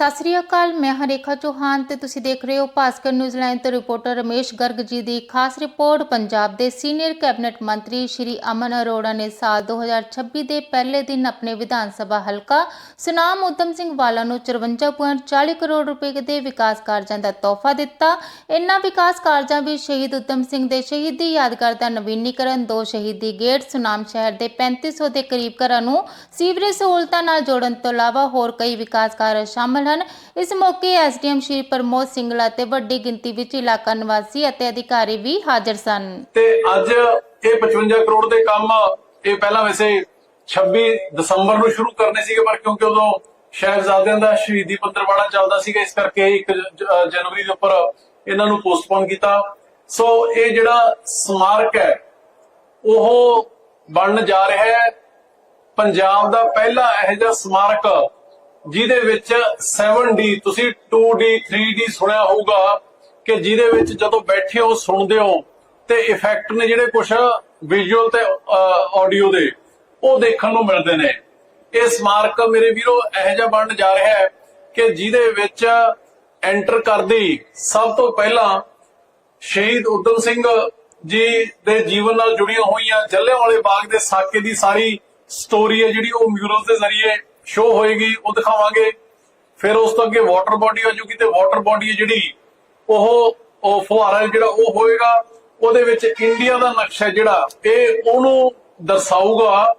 ਸਤਿ ਸ੍ਰੀ ਅਕਾਲ, ਮੈਂ ਹਰੇਖਾ ਚੌਹਾਨ ਤੇ ਤੁਸੀਂ ਦੇਖ ਰਹੇ ਹੋ ਭਾਸਕਰ ਨਿਊਜ਼ੀਲੈਂਡ ਤੋਂ ਰਿਪੋਰਟਰ ਰਮੇਸ਼ ਗਰਗ ਜੀ ਦੀ ਖਾਸ ਰਿਪੋਰਟ। ਪੰਜਾਬ ਦੇ ਸੀਨੀਅਰ ਕੈਬਨਿਟ ਮੰਤਰੀ ਸ਼੍ਰੀ ਅਮਨ ਅਰੋੜਾ ਨੇ ਸਾਲ 2026 ਦੇ ਪਹਿਲੇ ਦਿਨ ਆਪਣੇ ਵਿਧਾਨ ਸਭਾ ਹਲਕਾ ਸੁਨਾਮ ਉਦਮ ਸਿੰਘ ਵਾਲਾ ਨੂੰ 54.40 ਕਰੋੜ ਰੁਪਏ ਦੇ ਵਿਕਾਸ ਕਾਰਜਾਂ ਦਾ ਤੋਹਫਾ ਦਿੱਤਾ। ਇਨ੍ਹਾਂ ਵਿਕਾਸ ਕਾਰਜਾਂ ਵਿੱਚ ਸ਼ਹੀਦ ਉਦਮ ਸਿੰਘ ਦੇ ਸ਼ਹੀਦੀ ਯਾਦਗਾਰ ਦਾ ਨਵੀਨੀਕਰਨ, ਦੋ ਸ਼ਹੀਦੀ ਗੇਟ ਸੁਨਾਮ ਸ਼ਹਿਰ ਦੇ 3500 ਦੇ ਕਰੀਬ ਘਰਾਂ ਨੂੰ ਸੀਵਰੇਜ ਸਹੂਲਤਾਂ ਨਾਲ ਜੋੜਨ ਤੋਂ ਇਲਾਵਾ ਹੋਰ ਕਈ ਵਿਕਾਸ ਕਾਰਜ ਸ਼ਾਮਲ ਹਨ। ਇਸ ਮੌਕੇ ਐਸਡੀਐਮ ਸ਼੍ਰੀ ਪ੍ਰਮੋਦ ਸਿੰਗਲਾ ਤੇ ਵੱਡੀ ਗਿਣਤੀ ਵਿੱਚ ਇਲਾਕਾ ਨਿਵਾਸੀ ਅਤੇ ਅਧਿਕਾਰੀ ਵੀ ਹਾਜ਼ਰ ਸਨ। ਤੇ ਅੱਜ ਇਹ 55 ਕਰੋੜ ਦੇ ਕੰਮ ਇਹ ਪਹਿਲਾਂ ਵੈਸੇ 26 ਦਸੰਬਰ ਨੂੰ ਸ਼ੁਰੂ ਕਰਨੇ ਸੀਗੇ, ਪਰ ਕਿਉਂਕਿ ਉਦੋਂ ਸ਼ਹਿਬਜ਼ਾਦਿਆਂ ਦਾ ਸ਼ਹੀਦੀ ਪੰਦਰਵਾੜਾ ਚੱਲਦਾ ਸੀਗਾ, ਇਸ ਕਰਕੇ 1 ਜਨਵਰੀ ਦੇ ਉੱਪਰ ਇਹਨਾਂ ਨੂੰ ਪੋਸਟਪੋਨ ਕੀਤਾ। ਸੋ ਇਹ ਜਿਹੜਾ ਸਮਾਰਕ ਹੈ, ਉਹ ਬਣਨ ਜਾ ਰਿਹਾ ਹੈ। ਪੰਜਾਬ ਦਾ ਪਹਿਲਾ ਇਹੋ ਜਿਹਾ ਸਮਾਰਕ ਜਿਹਦੇ ਵਿੱਚ 7D ਤੁਸੀਂ 2D 3D ਸੁਣਿਆ ਹੋਊਗਾ ਕਿ ਜਿਹਦੇ ਵਿੱਚ ਜਦੋਂ ਬੈਠੇ ਹੋ, ਸੁਣਦੇ ਹੋ ਤੇ ਇਫੈਕਟ ਨੇ ਜਿਹੜੇ ਕੁਝ ਵਿਜ਼ੂਅਲ ਤੇ ਆਡੀਓ ਦੇ, ਉਹ ਦੇਖਣ ਨੂੰ ਮਿਲਦੇ ਨੇ। ਇਹ ਸਮਾਰਕ ਮੇਰੇ ਵੀਰੋ, ਇਹੋ ਜਿਹਾ ਬਣਨ ਜਾ ਰਿਹਾ ਹੈ ਕਿ ਜਿਹਦੇ ਵਿੱਚ ਐਂਟਰ ਕਰਦੀ ਸਭ ਤੋਂ ਪਹਿਲਾਂ ਸ਼ਹੀਦ ਉਦਮ ਸਿੰਘ ਜੀ ਦੇ ਜੀਵਨ ਨਾਲ ਜੁੜੀਆਂ ਹੋਈਆਂ ਜੱਲਿਆਂਵਾਲੇ ਬਾਗ ਦੇ ਸਾਕੇ ਦੀ ਸਾਰੀ ਸਟੋਰੀ ਹੈ ਜਿਹੜੀ ਉਹ ਮਿਊਰਲ ਦੇ ਜ਼ਰੀਏ ਸ਼ੋ ਹੋਏਗੀ, ਉਹ ਦਿਖਾਵਾਂਗੇ। ਫਿਰ ਉਸ ਤੋਂ ਅੱਗੇ ਵਾਟਰ ਬਾਡੀ ਹੋ ਜੂਗੀ ਤੇ ਵਾਟਰ ਬਾਡੀ ਜਿਹੜੀ, ਉਹ ਉਹ ਫੁਹਾਰਾ ਜਿਹੜਾ ਉਹ ਹੋਏਗਾ। ਉਹਦੇ ਵਿੱਚ ਇੰਡੀਆ ਦਾ ਨਕਸ਼ਾ ਜਿਹੜਾ, ਇਹ ਉਹਨੂੰ ਦਰਸਾਊਗਾ,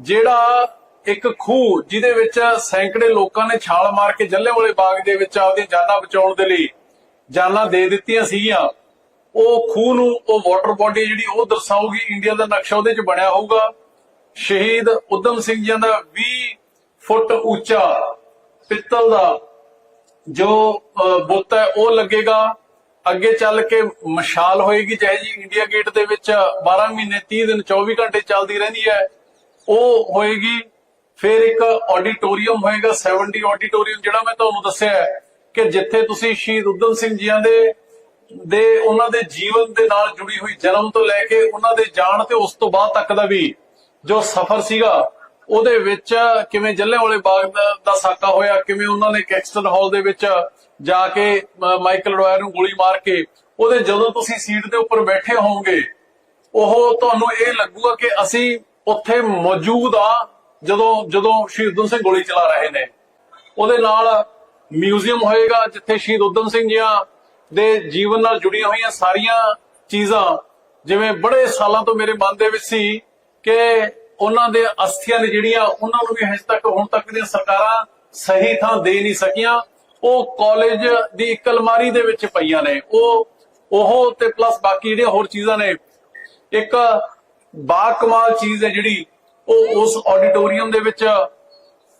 ਜਿਹੜਾ ਇੱਕ ਖੂਹ ਜਿਹਦੇ ਵਿੱਚ ਸੈਂਕੜੇ ਲੋਕਾਂ ਨੇ ਛਾਲ ਮਾਰ ਕੇ ਜੱਲਿਆਂਵਾਲੇ ਬਾਗ ਦੇ ਵਿੱਚ ਆਪਦੀਆਂ ਜਾਨਾਂ ਬਚਾਉਣ ਦੇ ਲਈ ਜਾਨਾਂ ਦੇ ਦਿੱਤੀਆਂ ਸੀਗੀਆਂ। ਉਹ ਖੂਹ ਨੂੰ, ਉਹ ਵਾਟਰ ਬਾਡੀ ਜਿਹੜੀ, ਉਹ ਦਰਸਾਊਗੀ। ਇੰਡੀਆ ਦਾ ਨਕਸ਼ਾ ਉਹਦੇ ਚ ਬਣਿਆ ਹੋਊਗਾ। ਸ਼ਹੀਦ ਉਦਮ ਸਿੰਘ ਜੀ ਦਾ 20 ਫੁੱਟ ਉੱਚਾ ਪਿੱਤਲ ਦਾ ਜੋ ਬੁੱਤ ਹੈ, ਉਹ ਲੱਗੇਗਾ। ਅੱਗੇ ਚੱਲ ਕੇ ਮਸ਼ਾਲ ਹੋਏਗੀ ਚਾਹੇ ਜੀ, ਇੰਡੀਆ ਗੇਟ ਦੇ ਵਿੱਚ 12 ਮਹੀਨੇ 30 ਦਿਨ 24 ਘੰਟੇ ਚੱਲਦੀ ਰਹਿੰਦੀ ਹੈ। ਉਹ ਹੋਏਗੀ, ਫਿਰ ਇੱਕ ਆਡੀਟੋਰੀਅਮ ਹੋਏਗਾ 70 ਆਡੀਟੋਰੀਅਮ, ਜਿਹੜਾ ਮੈਂ ਤੁਹਾਨੂੰ ਦੱਸਿਆ ਕਿ ਜਿੱਥੇ ਤੁਸੀਂ ਸ਼ਹੀਦ ਉਦਮ ਸਿੰਘ ਜੀਆਂ ਦੇ ਦੇ, ਉਹਨਾਂ ਦੇ ਜੀਵਨ ਦੇ ਨਾਲ ਜੁੜੀ ਹੋਈ ਜਨਮ ਤੋਂ ਲੈ ਕੇ ਉਹਨਾਂ ਦੇ ਜਾਣ ਤੇ ਉਸ ਤੋਂ ਬਾਅਦ ਤੱਕ ਦਾ ਵੀ ਜੋ ਸਫ਼ਰ ਸੀਗਾ ਉਹਦੇ ਵਿੱਚ ਕਿਵੇਂ ਜੱਲਿਆਂਵਾਲੇ ਬਾਗ ਦਾ, ਸਾਕਾ ਹੋਇਆ ਕਿਵੇਂ ਉਹਨਾਂ ਨੇ ਕੈਕਸਟਨ ਹਾਲ ਦੇ ਵਿੱਚ ਜਾ ਕੇ ਮਾਈਕਲ ਡੋਇਰ ਨੂੰ ਗੋਲੀ ਮਾਰ ਕੇ ਉਹਦੇ ਜਦੋਂ ਤੁਸੀਂ ਸੀਟ ਦੇ ਉੱਪਰ ਬੈਠੇ ਹੋਵੋਗੇ ਉਹ ਤੁਹਾਨੂੰ ਇਹ ਲੱਗੂਗਾ ਕਿ ਅਸੀਂ ਉੱਥੇ ਮੌਜੂਦ ਆ ਜਦੋਂ ਜਦੋਂ ਸ਼ਹੀਦ ਉਦਮ ਸਿੰਘ ਗੋਲੀ ਚਲਾ ਰਹੇ ਨੇ। ਉਹਦੇ ਨਾਲ ਮਿਊਜ਼ੀਅਮ ਹੋਏਗਾ ਜਿੱਥੇ ਸ਼ਹੀਦ ਉਦਮ ਸਿੰਘ ਜੀਆਂ ਦੇ ਜੀਵਨ ਨਾਲ ਜੁੜੀਆਂ ਹੋਈਆਂ ਸਾਰੀਆਂ ਚੀਜ਼ਾਂ ਜਿਵੇਂ ਬੜੇ ਸਾਲਾਂ ਤੋਂ ਮੇਰੇ ਮਨ ਦੇ ਵਿੱਚ ਸੀ ਕਿ ਉਹਨਾਂ ਦੇ ਅਸਥੀਆਂ ਨੇ ਜਿਹੜੀਆਂ, ਉਹਨਾਂ ਨੂੰ ਵੀ ਹਜੇ ਤੱਕ, ਹੁਣ ਤੱਕ ਦੀਆਂ ਸਰਕਾਰਾਂ ਸਹੀ ਥਾਂ ਦੇ ਨਹੀਂ ਸਕੀਆਂ। ਉਹ ਕਾਲਜ ਦੀ ਇੱਕ ਅਲਮਾਰੀ ਦੇ ਵਿੱਚ ਪਈਆਂ ਨੇ। ਉਹ ਉਹ ਤੇ ਪਲੱਸ ਬਾਕੀ ਜਿਹੜੀਆਂ ਹੋਰ ਚੀਜ਼ਾਂ ਨੇ, ਇੱਕ ਬਾ ਕਮਾਲ ਚੀਜ਼ ਹੈ ਜਿਹੜੀ, ਉਹ ਉਸ ਆਡੀਟੋਰੀਅਮ ਦੇ ਵਿੱਚ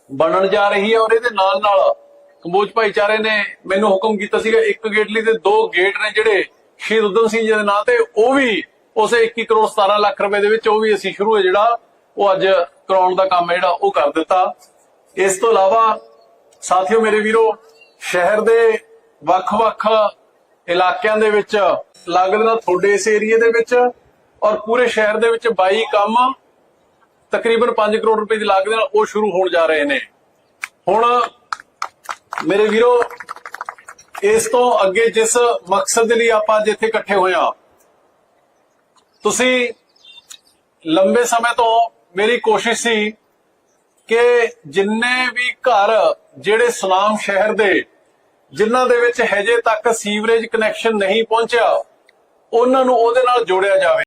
ਬਣਨ ਜਾ ਰਹੀ ਹੈ ਔਰ ਇਹਦੇ ਨਾਲ ਨਾਲ ਕੰਬੋਜ ਭਾਈਚਾਰੇ ਨੇ ਮੈਨੂੰ ਹੁਕਮ ਕੀਤਾ ਸੀਗਾ, ਇੱਕ ਗੇਟ ਲਈ ਤੇ ਦੋ ਗੇਟ ਨੇ ਜਿਹੜੇ ਸ਼ਹੀਦ ਉਦਮ ਸਿੰਘ ਜੀ ਦੇ ਨਾਂ ਤੇ, ਉਹ ਵੀ ਉਸੇ 21 ਕਰੋੜ 17 ਲੱਖ ਰੁਪਏ ਦੇ ਵਿੱਚ, ਉਹ ਵੀ ਅਸੀਂ ਸ਼ੁਰੂ ਹੈ ਜਿਹੜਾ ਉਹ ਅੱਜ ਕਰਾਉਣ ਦਾ ਕੰਮ ਜਿਹੜਾ, ਉਹ ਕਰ ਦਿੱਤਾ। ਇਸ ਤੋਂ ਇਲਾਵਾ ਸਾਥੀਓ ਮੇਰੇ ਵੀਰੋ, ਸ਼ਹਿਰ ਦੇ ਵੱਖ-ਵੱਖ ਇਲਾਕਿਆਂ ਦੇ ਵਿੱਚ ਲੱਗਦੇ ਨਾਲ ਤੁਹਾਡੇ ਇਸ ਏਰੀਏ ਦੇ ਵਿੱਚ ਔਰ ਪੂਰੇ ਸ਼ਹਿਰ ਦੇ ਵਿੱਚ 22 ਕੰਮ ਤਕਰੀਬਨ 5 ਕਰੋੜ ਰੁਪਏ ਦੀ ਲਾਗਤ ਨਾਲ ਉਹ ਸ਼ੁਰੂ ਹੋਣ ਜਾ ਰਹੇ ਨੇ। ਹੁਣ ਮੇਰੇ ਵੀਰੋ, ਇਸ ਤੋਂ ਅੱਗੇ ਜਿਸ ਮਕਸਦ ਦੇ ਲਈ ਆਪਾਂ ਅੱਜ ਇੱਥੇ ਇਕੱਠੇ ਹੋਏ ਆ, ਤੁਸੀਂ ਲੰਬੇ ਸਮੇਂ ਤੋਂ ਮੇਰੀ ਕੋਸ਼ਿਸ਼ ਸੀ ਕਿ ਜਿੰਨੇ ਵੀ ਘਰ ਜਿਹੜੇ ਸਲਾਮ ਸ਼ਹਿਰ ਦੇ, ਜਿਨ੍ਹਾਂ ਦੇ ਵਿੱਚ ਹਜੇ ਤੱਕ ਸੀਵਰੇਜ ਕਨੈਕਸ਼ਨ ਨਹੀਂ ਪਹੁੰਚਿਆ, ਉਹਨਾਂ ਨੂੰ ਉਹਦੇ ਨਾਲ ਜੋੜਿਆ ਜਾਵੇ।